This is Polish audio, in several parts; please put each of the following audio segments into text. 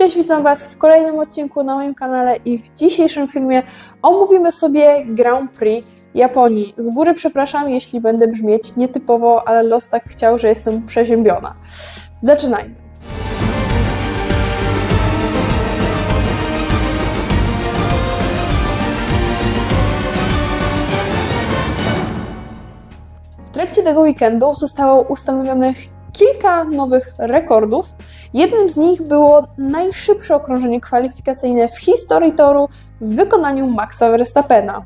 Cześć, witam Was w kolejnym odcinku na moim kanale i w dzisiejszym filmie omówimy sobie Grand Prix Japonii. Z góry przepraszam, jeśli będę brzmieć nietypowo, ale los tak chciał, że jestem przeziębiona. Zaczynajmy. W trakcie tego weekendu zostało ustanowionych kilka nowych rekordów. Jednym z nich było najszybsze okrążenie kwalifikacyjne w historii toru w wykonaniu Maxa Verstappena.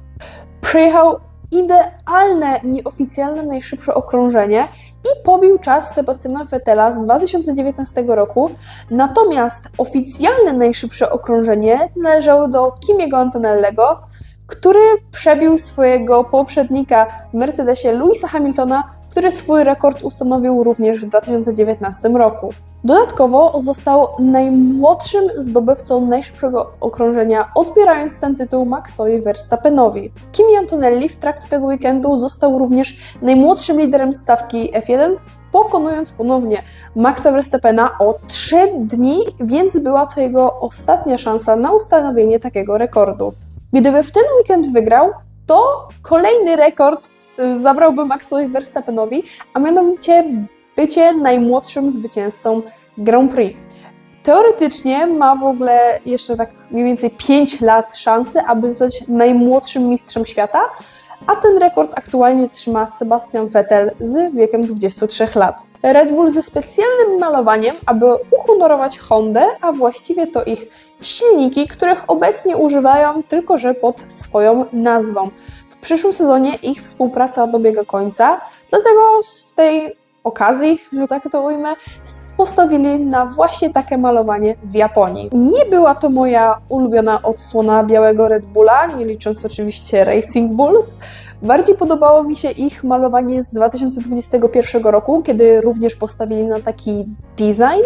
Przyjechał idealne, nieoficjalne najszybsze okrążenie i pobił czas Sebastiana Vettela z 2019 roku. Natomiast oficjalne najszybsze okrążenie należało do Kimiego Antonellego, który przebił swojego poprzednika w Mercedesie Louisa Hamiltona, który swój rekord ustanowił również w 2019 roku. Dodatkowo został najmłodszym zdobywcą najszybszego okrążenia, odbierając ten tytuł Maxowi Verstappenowi. Kimi Antonelli w trakcie tego weekendu został również najmłodszym liderem stawki F1, pokonując ponownie Maxa Verstappena o 3 dni, więc była to jego ostatnia szansa na ustanowienie takiego rekordu. Gdyby w ten weekend wygrał, to kolejny rekord y, zabrałby Maxowi Verstappenowi, a mianowicie bycie najmłodszym zwycięzcą Grand Prix. Teoretycznie ma w ogóle jeszcze tak mniej więcej 5 lat szansy, aby zostać najmłodszym mistrzem świata, a ten rekord aktualnie trzyma Sebastian Vettel z wiekiem 23 lat. Red Bull ze specjalnym malowaniem, aby uhonorować Hondę, a właściwie to ich silniki, których obecnie używają tylko że pod swoją nazwą. W przyszłym sezonie ich współpraca dobiega końca, dlatego z tej okazji, że tak to ujmę, postawili na właśnie takie malowanie w Japonii. Nie była to moja ulubiona odsłona białego Red Bulla, nie licząc oczywiście Racing Bulls. Bardziej podobało mi się ich malowanie z 2021 roku, kiedy również postawili na taki design,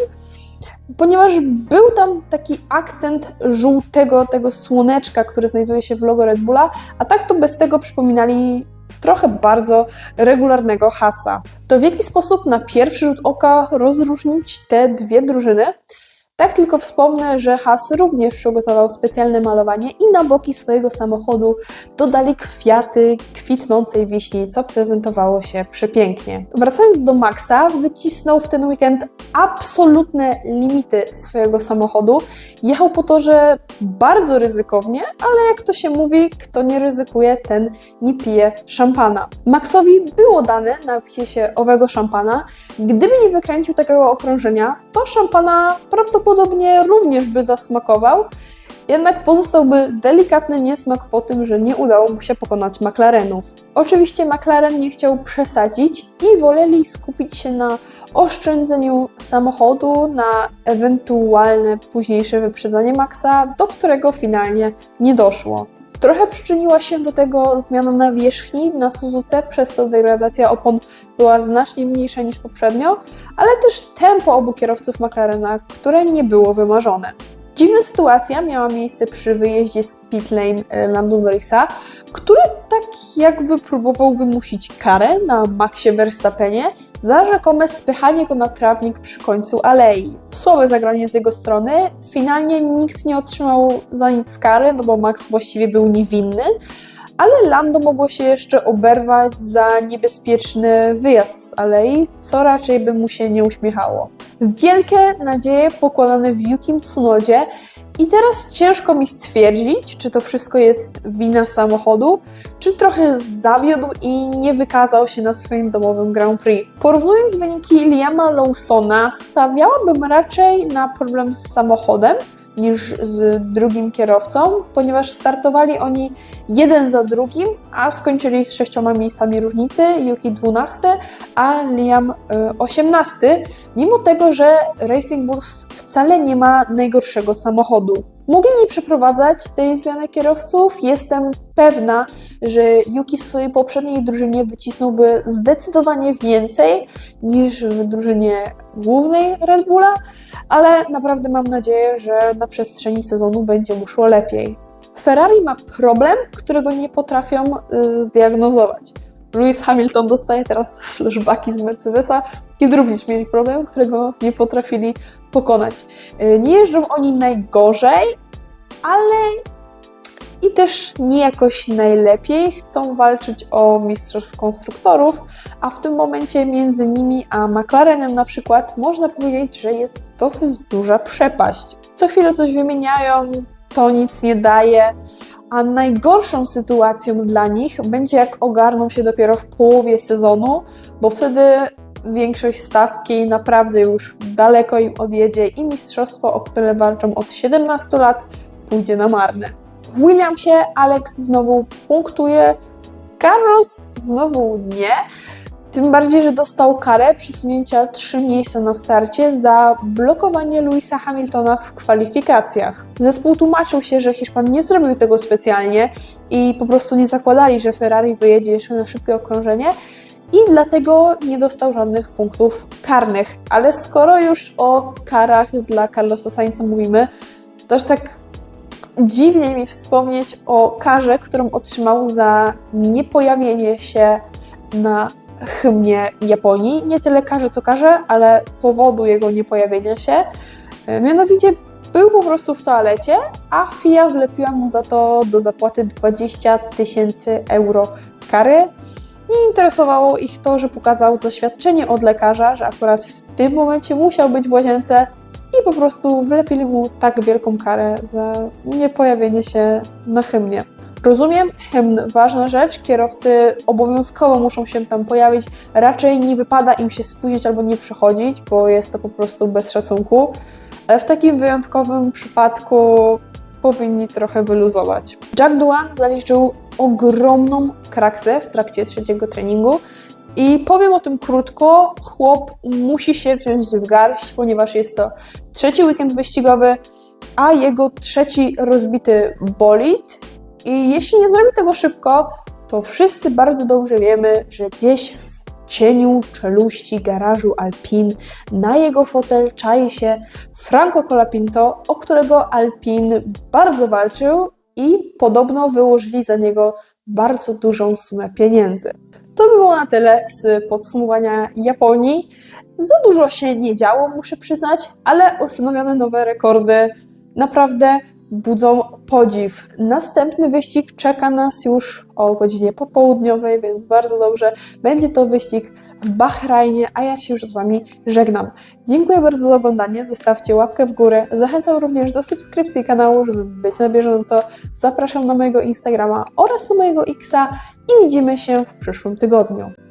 ponieważ był tam taki akcent żółtego, tego słoneczka, które znajduje się w logo Red Bulla, a tak to bez tego przypominali trochę bardzo regularnego hasa. To w jaki sposób na pierwszy rzut oka rozróżnić te dwie drużyny? Tak tylko wspomnę, że Haas również przygotował specjalne malowanie i na boki swojego samochodu dodali kwiaty kwitnącej wiśni, co prezentowało się przepięknie. Wracając do Maxa, wycisnął w ten weekend absolutne limity swojego samochodu. Jechał po torze bardzo ryzykownie, ale jak to się mówi, kto nie ryzykuje, ten nie pije szampana. Maxowi było dane napicie się owego szampana. Gdyby nie wykręcił takiego okrążenia, to szampana prawdopodobnie również by zasmakował, jednak pozostałby delikatny niesmak po tym, że nie udało mu się pokonać McLarenów. Oczywiście McLaren nie chciał przesadzić i woleli skupić się na oszczędzeniu samochodu, na ewentualne późniejsze wyprzedzanie Maxa, do którego finalnie nie doszło. Trochę przyczyniła się do tego zmiana nawierzchni na Suzuce, przez co degradacja opon była znacznie mniejsza niż poprzednio, ale też tempo obu kierowców McLarena, które nie było wymarzone. Dziwna sytuacja miała miejsce przy wyjeździe z pit lane e, Lando Norrisa, który tak jakby próbował wymusić karę na Maxie Verstappenie za rzekome spychanie go na trawnik przy końcu alei. Słabe zagranie z jego strony. Finalnie nikt nie otrzymał za nic kary, no bo Max właściwie był niewinny, ale Lando mogło się jeszcze oberwać za niebezpieczny wyjazd z alei, co raczej by mu się nie uśmiechało. Wielkie nadzieje pokładane w Yukim Tsunodzie i teraz ciężko mi stwierdzić, czy to wszystko jest wina samochodu, czy trochę zawiódł i nie wykazał się na swoim domowym Grand Prix. Porównując wyniki Liama Lawsona, stawiałabym raczej na problem z samochodem, niż z drugim kierowcą, ponieważ startowali oni jeden za drugim, a skończyli z sześcioma miejscami różnicy, Yuki 12, a Liam 18, y, mimo tego, że Racing Bulls wcale nie ma najgorszego samochodu. Mogli nie przeprowadzać tej zmiany kierowców. Jestem pewna, że Yuki w swojej poprzedniej drużynie wycisnąłby zdecydowanie więcej niż w drużynie głównej Red Bulla, ale naprawdę mam nadzieję, że na przestrzeni sezonu będzie mu szło lepiej. Ferrari ma problem, którego nie potrafią y, zdiagnozować. Lewis Hamilton dostaje teraz flashbacki z Mercedesa, kiedy również mieli problem, którego nie potrafili pokonać. Y, Nie jeżdżą oni najgorzej, ale i też nie jakoś najlepiej. Chcą walczyć o mistrzostw konstruktorów, a w tym momencie między nimi a McLarenem na przykład można powiedzieć, że jest dosyć duża przepaść. Co chwilę coś wymieniają, to nic nie daje. A najgorszą sytuacją dla nich będzie jak ogarną się dopiero w połowie sezonu, bo wtedy większość stawki naprawdę już daleko im odjedzie i mistrzostwo, o które walczą od 17 lat, pójdzie na marne. W Williamsie Alex znowu punktuje, Carlos znowu nie. Tym bardziej, że dostał karę przesunięcia 3 miejsca na starcie za blokowanie Louisa Hamiltona w kwalifikacjach. Zespół tłumaczył się, że Hiszpan nie zrobił tego specjalnie i po prostu nie zakładali, że Ferrari wyjedzie jeszcze na szybkie okrążenie i dlatego nie dostał żadnych punktów karnych. Ale skoro już o karach dla Carlosa Sainza mówimy, to aż tak dziwnie mi wspomnieć o karze, którą otrzymał za niepojawienie się na hymnie Japonii. Nie tyle karze, co karze, ale powodu jego niepojawienia się. E, Mianowicie był po prostu w toalecie, a FIA wlepiła mu za to do zapłaty 20 tysięcy euro kary. Nie interesowało ich to, że pokazał zaświadczenie od lekarza, że akurat w tym momencie musiał być w łazience i po prostu wlepili mu tak wielką karę za niepojawienie się na hymnie. Rozumiem, hymn ważna rzecz, kierowcy obowiązkowo muszą się tam pojawić, raczej nie wypada im się spóźnić albo nie przychodzić, bo jest to po prostu bez szacunku, ale w takim wyjątkowym przypadku powinni trochę wyluzować. Jack Duan zaliczył ogromną kraksę w trakcie trzeciego treningu i powiem o tym krótko. Chłop musi się wziąć w garść, ponieważ jest to trzeci weekend wyścigowy, a jego trzeci rozbity bolid. I jeśli nie zrobi tego szybko, to wszyscy bardzo dobrze wiemy, że gdzieś w cieniu czeluści garażu Alpin na jego fotel czai się Franco Colapinto, o którego Alpin bardzo walczył i podobno wyłożyli za niego bardzo dużą sumę pieniędzy. To by było na tyle z podsumowania Japonii. Za dużo się nie działo, muszę przyznać, ale ustanowione nowe rekordy naprawdę budzą podziw. Następny wyścig czeka nas już o godzinie popołudniowej, więc bardzo dobrze. Będzie to wyścig w Bahrajnie, a ja się już z Wami żegnam. Dziękuję bardzo za oglądanie, zostawcie łapkę w górę. Zachęcam również do subskrypcji kanału, żeby być na bieżąco. Zapraszam na mojego Instagrama oraz na mojego Xa i widzimy się w przyszłym tygodniu.